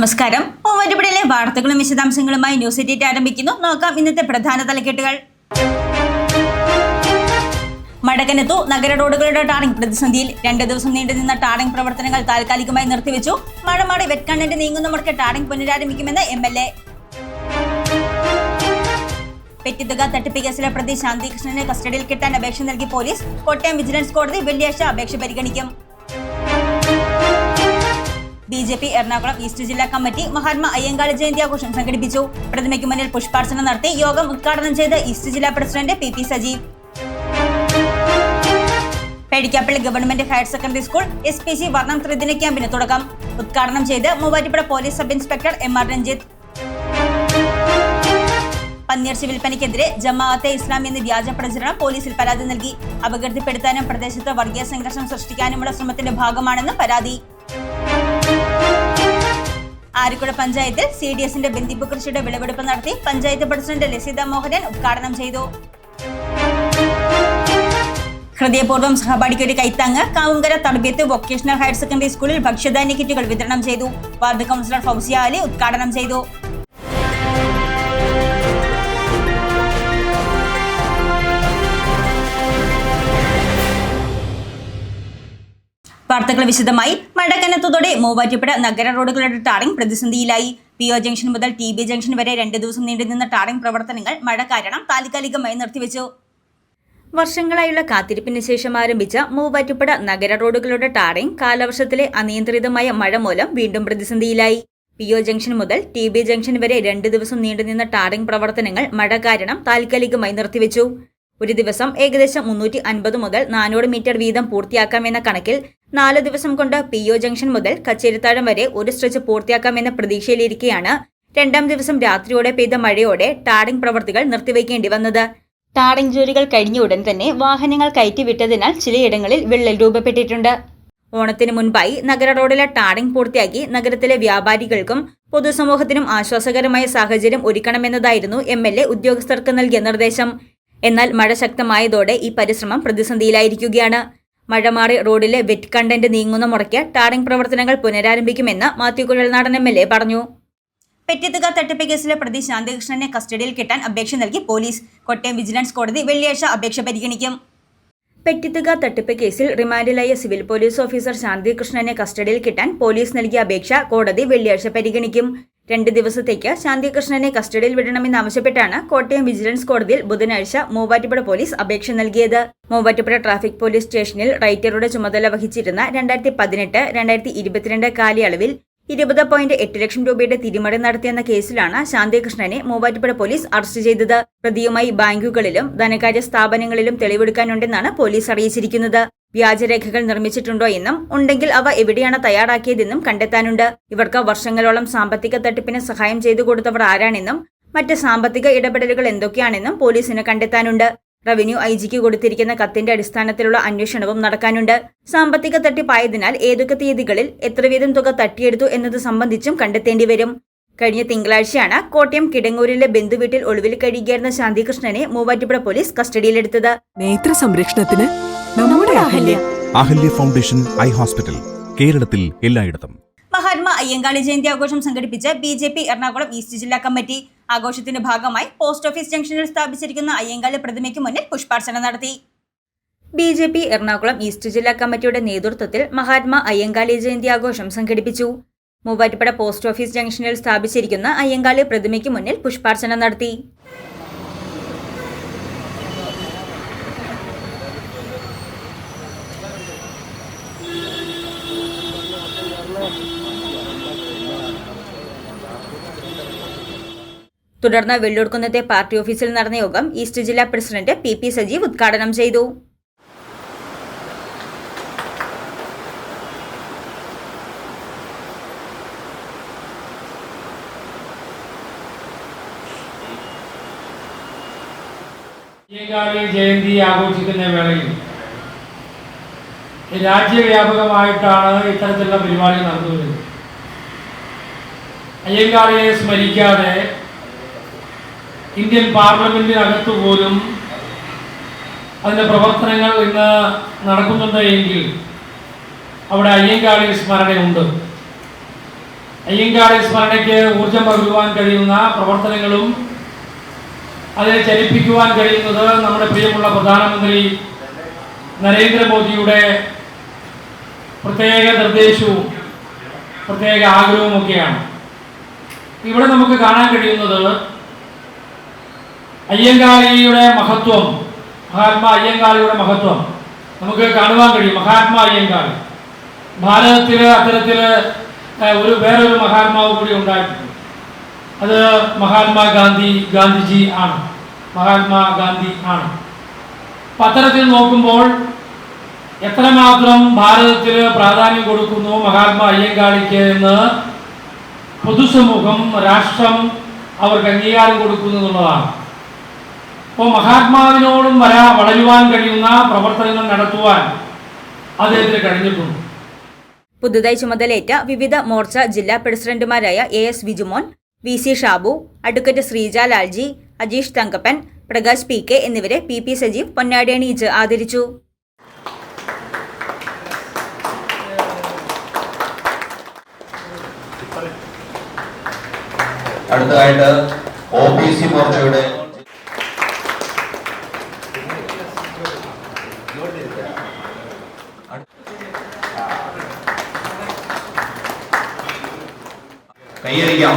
നമസ്കാരം. ഓമറ്റുപടിയിലെ വാർത്തകളും വിശദാംശങ്ങളുമായി ന്യൂസ് എഡിറ്റ് ആരംഭിക്കുന്നു. നോക്കാം ഇന്നത്തെ പ്രധാന തലക്കെട്ടുകൾ. മടകനത്തു നഗര റോഡുകളുടെ ടാറിംഗ് പ്രതിസന്ധിയിൽ രണ്ട് ദിവസം നീണ്ടുനിന്ന ടാറിംഗ് പ്രവർത്തനങ്ങൾ താൽക്കാലികമായി നിർത്തിവെച്ചു. മഴ മാറി നീങ്ങുന്ന നീങ്ങുന്നവർക്ക് ടാറിംഗ് പുനരാരംഭിക്കുമെന്ന് എം എൽ എ. പെറ്റിത്തുക തട്ടിപ്പ് കേസിലെ പ്രതി ശാന്തികൃഷ്ണനെ കസ്റ്റഡിയിൽ കിട്ടാൻ അപേക്ഷ നൽകി പോലീസ്. കോട്ടയം വിജിലൻസ് കോടതി വെള്ളിയാഴ്ച അപേക്ഷ പരിഗണിക്കും. B J P Ernakulam east ജില്ലാ കമ്മിറ്റി മഹാത്മാ അയ്യങ്കാളി ജയന്തി ആഘോഷം സംഘടിപ്പിച്ചു. പ്രതിമയ്ക്ക് മുന്നിൽ പുഷ്പാർച്ചന നടത്തി യോഗം ഉദ്ഘാടനം ചെയ്ത് ഈസ്റ്റ് ജില്ലാ president P P Sajeev Pedikkappalli government higher secondary school S P C Varnam ത്രിദിന ക്യാമ്പിന് തുടക്കം. ഉദ്ഘാടനം ചെയ്ത് Muvattupuzha police sub inspector M R Ranjith. പന്നിയിറച്ചി വിൽപ്പനയ്ക്കെതിരെ ജമാഅത്തെ ഇസ്ലാം എന്ന് വ്യാജ പ്രചരണം പോലീസിൽ പരാതി നൽകി. അപകീർത്തിപ്പെടുത്താനും പ്രദേശത്ത് വർഗീയ സംഘർഷം സൃഷ്ടിക്കാനുമുള്ള ശ്രമത്തിന്റെ ഭാഗമാണെന്ന് പരാതി. ആരിക്കുഴ പഞ്ചായത്തിൽ സി ഡി എസിന്റെ ബന്ദിപ്പ് കൃഷിയുടെ വിളവെടുപ്പ് നടത്തി പഞ്ചായത്ത് പ്രസിഡന്റ് ലസിത മോഹനൻ ഉദ്ഘാടനം ചെയ്തു. ഹൃദയപൂർവം സഹപാഠിക്ക് ഒരു കൈത്താങ്ങ് Kavungara Tarbiyath vocational higher secondary സ്കൂളിൽ ഭക്ഷ്യധാന്യ കിറ്റുകൾ വിതരണം ചെയ്തു. വാർഡ് കൗൺസിലർ ഫൗസിയ അലി ഉദ്ഘാടനം ചെയ്തു. വാർത്തകൾ വിശദമായി. മഴ കനത്തതോടെ മൂവാറ്റുപുഴ നഗര റോഡുകളുടെ ടാറിംഗ് പ്രതിസന്ധിയിലായി. പി ഒ ജംഗ്ഷൻ മുതൽ ടി ബി ജംഗ്ഷൻ വരെ രണ്ട് ദിവസം നീണ്ടുനിന്ന ടാറിംഗ് പ്രവർത്തനങ്ങൾ മഴ കാരണം താൽക്കാലികമായി നിർത്തിവെച്ചു. വർഷങ്ങളായുള്ള കാത്തിരിപ്പിന് ശേഷം ആരംഭിച്ച മൂവാറ്റുപുഴ നഗര റോഡുകളുടെ ടാറിംഗ് കാലവർഷത്തിലെ അനിയന്ത്രിതമായ മഴ മൂലം വീണ്ടും പ്രതിസന്ധിയിലായി. പി ഒ ജംഗ്ഷൻ മുതൽ ടി ബി ജംഗ്ഷൻ വരെ രണ്ട് ദിവസം നീണ്ടുനിന്ന ടാറിംഗ് പ്രവർത്തനങ്ങൾ മഴ കാരണം താൽക്കാലികമായി നിർത്തിവെച്ചു. ഒരു ദിവസം ഏകദേശം മുന്നൂറ്റി അൻപത് മുതൽ നാനൂറ് മീറ്റർ വീതം പൂർത്തിയാക്കാമെന്ന കണക്കിൽ നാല് ദിവസം കൊണ്ട് പി ഒ ജംഗ്ഷൻ മുതൽ കച്ചേരിത്താഴം വരെ ഒരു സ്ട്രെച്ച് പൂർത്തിയാക്കാമെന്ന പ്രതീക്ഷയിലിരിക്കെയാണ് രണ്ടാം ദിവസം രാത്രിയോടെ പെയ്ത മഴയോടെ ടാറിംഗ് പ്രവർത്തികൾ നിർത്തിവെക്കേണ്ടി വന്നത്. ടാറിംഗ് ജോലികൾ കഴിഞ്ഞ ഉടൻ തന്നെ വാഹനങ്ങൾ കയറ്റിവിട്ടതിനാൽ ചിലയിടങ്ങളിൽ വിള്ളൽ രൂപപ്പെട്ടിട്ടുണ്ട്. ഓണത്തിന് മുൻപായി നഗര റോഡിലെ ടാറിംഗ് പൂർത്തിയാക്കി നഗരത്തിലെ വ്യാപാരികൾക്കും പൊതുസമൂഹത്തിനും ആശ്വാസകരമായ സാഹചര്യം ഒരുക്കണമെന്നതായിരുന്നു എം എൽ എ ഉദ്യോഗസ്ഥർക്ക് നൽകിയ നിർദ്ദേശം. എന്നാൽ മഴ ശക്തമായതോടെ ഈ പരിശ്രമം പ്രതിസന്ധിയിലായിരിക്കുകയാണ്. മഴ മാറി റോഡിലെ വെറ്റ് കണ്ടന്റ് നീങ്ങുന്ന മുറയ്ക്ക് ടാറിംഗ് പ്രവർത്തനങ്ങൾ പുനരാരംഭിക്കുമെന്ന് Mathew Kuzhalnadan M L A പറഞ്ഞു. പെറ്റിത്തുക തട്ടിപ്പ് കേസിലെ പ്രതി ശാന്തികൃഷ്ണനെ കസ്റ്റഡിയിൽ കിട്ടാൻ അപേക്ഷ നൽകി പോലീസ്. കോട്ടയം വിജിലൻസ് കോടതി വെള്ളിയാഴ്ച അപേക്ഷ പരിഗണിക്കും. പെറ്റിത്തുക തട്ടിപ്പ് കേസിൽ റിമാൻഡിലായ സിവിൽ പോലീസ് ഓഫീസർ ശാന്തികൃഷ്ണനെ കസ്റ്റഡിയിൽ കിട്ടാൻ പോലീസ് നൽകിയ അപേക്ഷ കോടതി വെള്ളിയാഴ്ച പരിഗണിക്കും. രണ്ട് ദിവസത്തേക്ക് ശാന്തികൃഷ്ണനെ കസ്റ്റഡിയിൽ വിടണമെന്ന് വിടണമെന്നാവശ്യപ്പെട്ടാണ് കോട്ടയം വിജിലൻസ് കോടതിയിൽ ബുധനാഴ്ച മൂവാറ്റുപുഴ പോലീസ് അപേക്ഷ നൽകിയത്. മൂവാറ്റുപുഴ ട്രാഫിക് പോലീസ് സ്റ്റേഷനിൽ റൈറ്ററുടെ ചുമതല വഹിച്ചിരുന്ന രണ്ടായിരത്തി പതിനെട്ട് രണ്ടായിരത്തി ഇരുപത്തിരണ്ട് കാലയളവിൽ ഇരുപത് പോയിന്റ് എട്ട് ലക്ഷം രൂപയുടെ തിരിമറി നടത്തിയെന്ന കേസിലാണ് ശാന്തികൃഷ്ണനെ മൂവാറ്റുപുഴ പോലീസ് അറസ്റ്റ് ചെയ്തത്. പ്രതിയുമായി ബാങ്കുകളിലും ധനകാര്യ സ്ഥാപനങ്ങളിലും തെളിവെടുക്കാനുണ്ടെന്നാണ് പോലീസ് അറിയിച്ചിരിക്കുന്നത്. വ്യാജരേഖകൾ നിർമ്മിച്ചിട്ടുണ്ടോ എന്നും ഉണ്ടെങ്കിൽ അവ എവിടെയാണ് തയ്യാറാക്കിയതെന്നും കണ്ടെത്താനുണ്ട്. ഇവർക്ക് വർഷങ്ങളോളം സാമ്പത്തിക തട്ടിപ്പിന് സഹായം ചെയ്തു കൊടുത്തവർ ആരാണെന്നും മറ്റ് സാമ്പത്തിക ഇടപെടലുകൾ എന്തൊക്കെയാണെന്നും പോലീസിന് കണ്ടെത്താനുണ്ട്. റവന്യൂ ഐ ജിക്ക് കൊടുത്തിരിക്കുന്ന കത്തിന്റെ അടിസ്ഥാനത്തിലുള്ള അന്വേഷണവും നടക്കാനുണ്ട്. സാമ്പത്തിക തട്ടിപ്പായതിനാൽ ഏതൊക്കെ തീയതികളിൽ എത്ര വീതം തുക തട്ടിയെടുത്തു എന്നത് സംബന്ധിച്ചും കണ്ടെത്തേണ്ടി വരും. കഴിഞ്ഞ തിങ്കളാഴ്ചയാണ് കോട്ടയം കിടങ്ങൂരിലെ ബന്ധുവീട്ടിൽ ഒളിവിൽ കഴിയുകയായിരുന്ന ശാന്തികൃഷ്ണനെ മൂവാറ്റുപുഴ പോലീസ് കസ്റ്റഡിയിലെടുത്തത്. നേത്ര സംരക്ഷണത്തിന് നമ്മുടെ Ahalya. Ahalya foundation eye hospital കേരളത്തിൽ എല്ലായിടത്തും. മഹാത്മാ അയ്യങ്കാളി ജയന്തി ആഘോഷം സംഘടിപ്പിച്ച് B J P Ernakulam east ജില്ലാ കമ്മിറ്റി. ആഘോഷത്തിന്റെ ഭാഗമായി പോസ്റ്റ് ഓഫീസ് ജംഗ്ഷനിൽ സ്ഥാപിച്ചിരിക്കുന്ന അയ്യങ്കാളി പ്രതിമയ്ക്ക് മുന്നിൽ പുഷ്പാർച്ചന നടത്തി. B J P Ernakulam east ജില്ലാ കമ്മിറ്റിയുടെ നേതൃത്വത്തിൽ മഹാത്മാ അയ്യങ്കാളി ജയന്തി ആഘോഷം സംഘടിപ്പിച്ചു. മൂവാറ്റുപുഴ പോസ്റ്റ് ഓഫീസ് ജംഗ്ഷനിൽ സ്ഥാപിച്ചിരിക്കുന്ന അയ്യങ്കാളി പ്രതിമയ്ക്ക് മുന്നിൽ പുഷ്പാർച്ചന നടത്തി. തുടർന്ന് വെള്ളൂർക്കുന്നത്തെ പാർട്ടി ഓഫീസിൽ നടന്ന യോഗം ഈസ്റ്റ് ജില്ലാ പ്രസിഡന്റ് പി പി സജീവ് ഉദ്ഘാടനം ചെയ്തു. ജയന്തി ആഘോഷിക്കുന്ന വേളയിൽ രാജ്യവ്യാപകമായിട്ടാണ് ഇത്തരത്തിലുള്ള പരിപാടികൾ നടന്നു അയ്യങ്കാളിയെ സ്മരിക്കാതെ ഇന്ത്യൻ പാർലമെന്റിനകത്തു പോലും അതിന്റെ പ്രവർത്തനങ്ങൾ ഇന്ന് നടക്കുന്നുണ്ട് എങ്കിൽ അവിടെ അയ്യങ്കാളി സ്മരണയുണ്ട്. അയ്യങ്കാളി സ്മരണയ്ക്ക് ഊർജം പകരുവാൻ കഴിയുന്ന പ്രവർത്തനങ്ങളും അതിനെ ചലിപ്പിക്കുവാൻ കഴിയുന്നത് നമ്മുടെ പ്രിയമുള്ള പ്രധാനമന്ത്രി നരേന്ദ്രമോദിയുടെ പ്രത്യേക നിർദ്ദേശവും പ്രത്യേക ആഗ്രഹവും ഒക്കെയാണ്. ഇവിടെ നമുക്ക് കാണാൻ കഴിയുന്നത് അയ്യങ്കാളിയുടെ മഹത്വം മഹാത്മാ അയ്യങ്കാളിയുടെ മഹത്വം. നമുക്ക് കാണുവാൻ കഴിയും മഹാത്മാ അയ്യങ്കാളി. ഭാരതത്തിൽ അത്തരത്തിൽ ഏഹ്, ഒരു വേറൊരു മഹാത്മാവ് കൂടി ഉണ്ടായിട്ടുണ്ട്. അത് മഹാത്മാ ഗാന്ധി ഗാന്ധിജി ആണ്. മഹാത്മാ ഗാന്ധി ആണ്. അപ്പം നോക്കുമ്പോൾ എത്രമാത്രം ഭാരതത്തിൽ പ്രാധാന്യം കൊടുക്കുന്നു മഹാത്മാ അയ്യങ്കാളിക്ക് എന്ന് പൊതുസമൂഹം രാഷ്ട്രം അവർക്ക് അംഗീകാരം കൊടുക്കുന്നു എന്നുള്ളതാണ്. അപ്പോൾ മഹാത്മാവിനോടും വരാ വളരുവാൻ കഴിയുന്ന പ്രവർത്തനങ്ങൾ നടത്തുവാൻ അദ്ദേഹത്തിന് കഴിഞ്ഞിട്ടുണ്ട്. പുതുതായി ചുമതലയേറ്റ വിവിധ മോർച്ച ജില്ലാ പ്രസിഡന്റുമാരായ A S Vijumon V C Shabu advocate Sreeja Lalji Ajeesh Thankappan Prakash P K എന്നിവരെ പി പി സജീവ് പൊന്നാടി അണിയിച്ച് ആദരിച്ചു. അടുത്തതായിട്ട് ഒ ബി സി മോർച്ചയുടെ കൈയറിയാം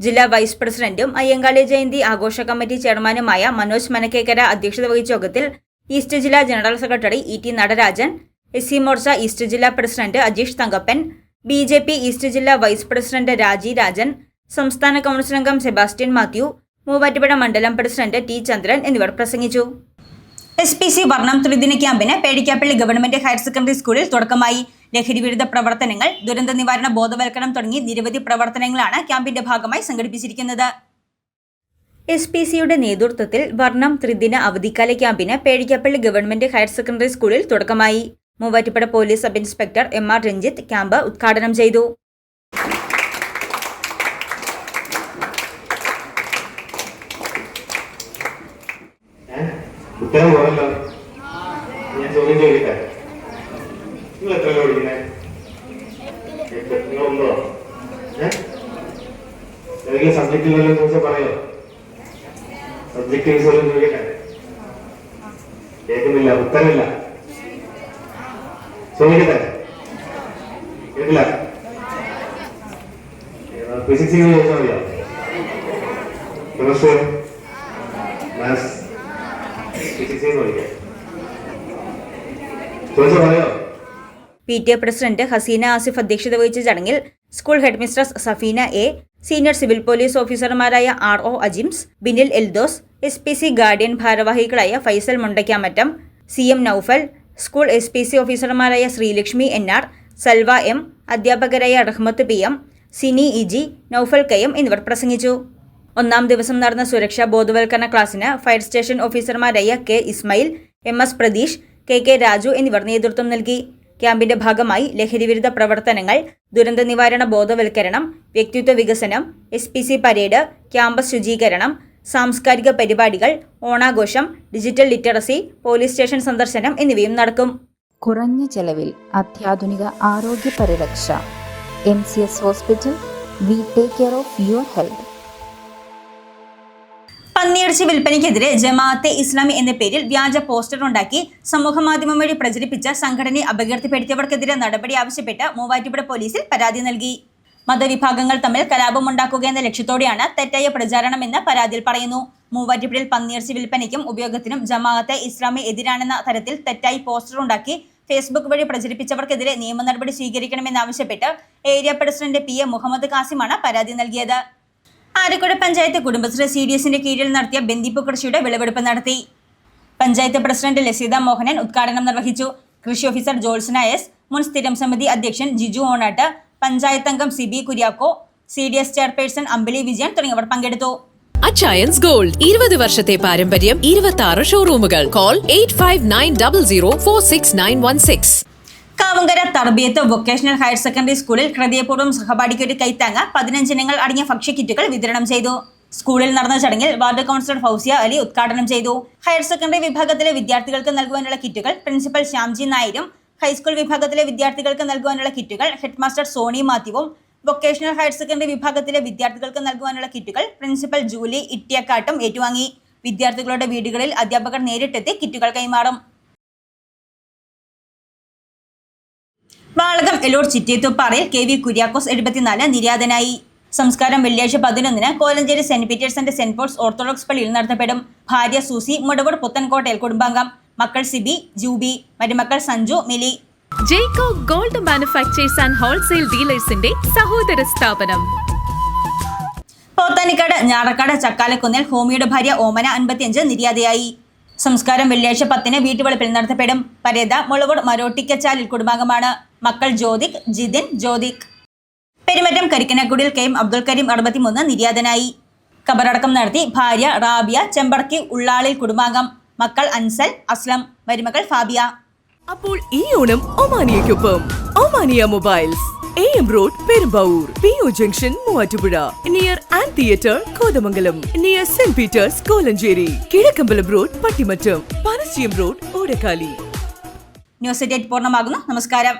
ജില്ലാ വൈസ് പ്രസിഡന്റും അയ്യങ്കാളി ജയന്തി ആഘോഷ കമ്മിറ്റി ചെയർമാനുമായ മനോജ് മനക്കേക്കര അധ്യക്ഷത വഹിച്ച യോഗത്തിൽ ഈസ്റ്റ് ജില്ലാ general secretary E T Natarajan S C Morcha east ജില്ലാ president Ajeesh Thankappan B J P east ജില്ലാ വൈസ് പ്രസിഡന്റ് രാജി രാജൻ സംസ്ഥാന കൗൺസിൽ അംഗം സെബാസ്റ്റ്യൻ മാത്യു മൂവാറ്റുപുഴ മണ്ഡലം പ്രസിഡന്റ് ടി ചന്ദ്രൻ എന്നിവർ പ്രസംഗിച്ചു. എസ് പി സി വർണം ത്രിദിന ക്യാമ്പിന് പേടിക്കാപ്പള്ളി ഗവൺമെന്റ് ഹയർ സെക്കൻഡറി സ്കൂളിൽ തുടക്കമായി. ലഹരി വിരുദ്ധ പ്രവർത്തനങ്ങൾ ദുരന്ത നിവാരണ ബോധവൽക്കരണം തുടങ്ങി നിരവധി പ്രവർത്തനങ്ങളാണ് ക്യാമ്പിന്റെ ഭാഗമായി സംഘടിപ്പിച്ചിരിക്കുന്നത്. എസ് പി സിയുടെ നേതൃത്വത്തിൽ വർണം ത്രിദിന അവധിക്കാല ക്യാമ്പിന് പേടിക്കാപ്പള്ളി ഗവൺമെന്റ് ഹയർ സെക്കൻഡറി സ്കൂളിൽ തുടക്കമായി. Muvattupuzha police sub inspector M R Ranjith camp ഉദ്ഘാടനം ചെയ്തു. ഞാൻ ഉത്തരമില്ല. P T A president Haseena Asif അധ്യക്ഷത വഹിച്ച ചടങ്ങിൽ school headmistress Safeena A senior civil police ഓഫീസർമാരായ R O Ajims Binil Eldhose S P C guardian ഭാരവാഹികളായ Faisal Mundakkamattam C M Noufal school S P C ഓഫീസർമാരായ Sreelakshmi N R Salva M അധ്യാപകരായ Rahmath P M Sini ഇജി Noufal K M എന്നിവർ പ്രസംഗിച്ചു. ഒന്നാം ദിവസം നടന്ന സുരക്ഷാ ബോധവൽക്കരണ ക്ലാസ്സിന് ഫയർ സ്റ്റേഷൻ ഓഫീസർമാരായ K Ismail M S Pratheesh K K Raju എന്നിവർ നേതൃത്വം നൽകി. ക്യാമ്പിന്റെ ഭാഗമായി ലഹരിവിരുദ്ധ പ്രവർത്തനങ്ങൾ ദുരന്ത നിവാരണ ബോധവൽക്കരണം വ്യക്തിത്വ വികസനം എസ് പരേഡ് ക്യാമ്പസ് ശുചീകരണം സാംസ്കാരിക പരിപാടികൾ ഓണാഘോഷം ഡിജിറ്റൽ ലിറ്ററസി പോലീസ് സ്റ്റേഷൻ സന്ദർശനം എന്നിവയും നടക്കും. കുറഞ്ഞ ചെലവിൽ അത്യാധുനിക ആരോഗ്യ പരിരക്ഷ. M C S hospital we take care of your health. പന്നിയിറച്ചി വിൽപ്പനയ്ക്കെതിരെ ജമാഅത്തെ ഇസ്ലാമി എന്ന പേരിൽ വ്യാജ പോസ്റ്റർ ഉണ്ടാക്കി സമൂഹമാധ്യമം വഴി പ്രചരിപ്പിച്ച സംഘടനയെ അപകീർത്തിപ്പെടുത്തിയവർക്കെതിരെ നടപടി ആവശ്യപ്പെട്ട് മൂവാറ്റുപുഴ പോലീസിൽ പരാതി നൽകി. മതവിഭാഗങ്ങൾ തമ്മിൽ കലാപമുണ്ടാക്കുക എന്ന ലക്ഷ്യത്തോടെയാണ് തെറ്റായ പ്രചാരണമെന്ന് പരാതിയിൽ പറയുന്നു. മൂവാറ്റുപുഴയിൽ പന്നിയിറച്ചി വിൽപ്പനയ്ക്കും ഉപയോഗത്തിനും ജമാഅത്തെ ഇസ്ലാമി എതിരാണെന്ന തരത്തിൽ തെറ്റായി പോസ്റ്റർ ഉണ്ടാക്കി ഫേസ്ബുക്ക് വഴി പ്രചരിപ്പിച്ചവർക്കെതിരെ നിയമ നടപടി സ്വീകരിക്കണമെന്നാവശ്യപ്പെട്ട് area president P A Muhammad കാസിമാണ് പരാതി നൽകിയത്. ആലക്കുഴ പഞ്ചായത്ത് കുടുംബശ്രീ സി ഡി എസിന്റെ കീഴിൽ നടത്തിയ ബന്ദിപ്പു കൃഷിയുടെ വിളവെടുപ്പ് നടത്തി. പഞ്ചായത്ത് പ്രസിഡന്റ് ലസീത മോഹനൻ ഉദ്ഘാടനം നിർവഹിച്ചു. കൃഷി ഓഫീസർ ജോൾസൻ എസ് മുൻ സ്ഥിരം സമിതി അധ്യക്ഷൻ ജിജു ഓണാട്ട് പഞ്ചായത്ത് അംഗം Siby Kuriako C D S chairperson Ambili Vijayan തുടങ്ങിയവർ പങ്കെടുത്തു. അച്ചയൻസ് ഗോൾഡ് ഇരുപത് വർഷത്തെ പാരമ്പര്യം ഇരുപത്തി ആറ് ഷോറൂമുകൾ call eight five nine double zero four six nine one six Kavungara Tarbiyath vocational higher secondary സ്കൂളിൽ ഹൃദയപൂർവം സഹപാഠിക്ക് ഒരു കൈത്താങ്ങ പതിനഞ്ചിനങ്ങൾ അടങ്ങിയ ഭക്ഷ്യക്കിറ്റുകൾ വിതരണം ചെയ്തു. സ്കൂളിൽ നടന്ന ചടങ്ങിൽ വാർഡ് കൗൺസിലർ ഫൗസിയ അലി ഉദ്ഘാടനം ചെയ്തു. ഹയർ സെക്കൻഡറി വിഭാഗത്തിലെ വിദ്യാർത്ഥികൾക്ക് നൽകുവാനുള്ള കിറ്റുകൾ പ്രിൻസിപ്പൽ ശ്യാംജി നായരും ഹൈസ്കൂൾ വിഭാഗത്തിലെ വിദ്യാർത്ഥികൾക്ക് നൽകുവാനുള്ള കിറ്റുകൾ ഹെഡ്മാസ്റ്റർ സോണി മാത്യുവും വൊക്കേഷണൽ ഹയർ സെക്കൻഡറി വിഭാഗത്തിലെ വിദ്യാർത്ഥികൾക്ക് നൽകുവാനുള്ള കിറ്റുകൾ പ്രിൻസിപ്പൽ ജൂലി ഇട്ടിയക്കാട്ടും ഏറ്റുവാങ്ങി. വിദ്യാർത്ഥികളുടെ വീടുകളിൽ അധ്യാപകർ നേരിട്ടെത്തി കിറ്റുകൾ കൈമാറും. വാളകം എലൂർ ചിറ്റേത്തുപ്പാറയിൽ കെ വി കുര്യാക്കോസ് എഴുപത്തിനാല് നിര്യാതനായി. സംസ്കാരം വെള്ളിയാഴ്ച പതിനൊന്നിന് കോലഞ്ചേരി സെന്റ് പീറ്റേഴ്സിന്റെ സെന്റ് പോൾസ് ഓർത്തഡോക്സ് പള്ളിയിൽ നടത്തപ്പെടും. ഭാര്യ സൂസി മുടവൂർ പുത്തൻകോട്ടയിൽ കുടുംബാംഗം. മക്കൾ സിബി ജൂബി മരുമക്കൾ Sanju Mili. Jeko gold manufactures and wholesale ഡീലേഴ്സിന്റെ സഹോദര സ്ഥാപനം. പോത്താനിക്കാട് ഞാറക്കാട് ചക്കാലക്കുന്നിൽ ഹോമിയുടെ ഭാര്യ ഓമന അൻപത്തിയഞ്ച് നിര്യാതയായി. സംസ്കാരം വെള്ളിയാഴ്ച പത്തിന് വീട്ടുവളപ്പിൽ നടത്തപ്പെടും. പരേത മുളവൂർ മരോട്ടിക്കച്ചാലിൽ കുടുംബാംഗമാണ്. മക്കൾ ജ്യോതിക് ജിതിൻ ജ്യോതിക്. പെരുമറ്റം കരിക്കനക്കുടിയിൽ കെ എം അബ്ദുൽ കരീം അറുപത്തിമൂന്ന് നിര്യാതനായി. കബറടക്കം നടത്തി ഭാര്യ റാബിയ ചെമ്പടക്കി ഉള്ളാളിൽ കുടുംബാംഗം. മക്കൾ അൻസൽ അസ്ലം മരുമകൾ ഫാബിയ. അപ്പോൾ ഈ Onam ഒമാനിയയ്ക്കൊപ്പം Omania mobiles A M road Perumbavoor P O junction Muvattupuzha near and theatre Kothamangalam near saint Peter's Kolenchery Kizhakkambalam road Pattimattam Panassiyam road Odakkali news eight പൂർണമാകുന്നു. നമസ്കാരം.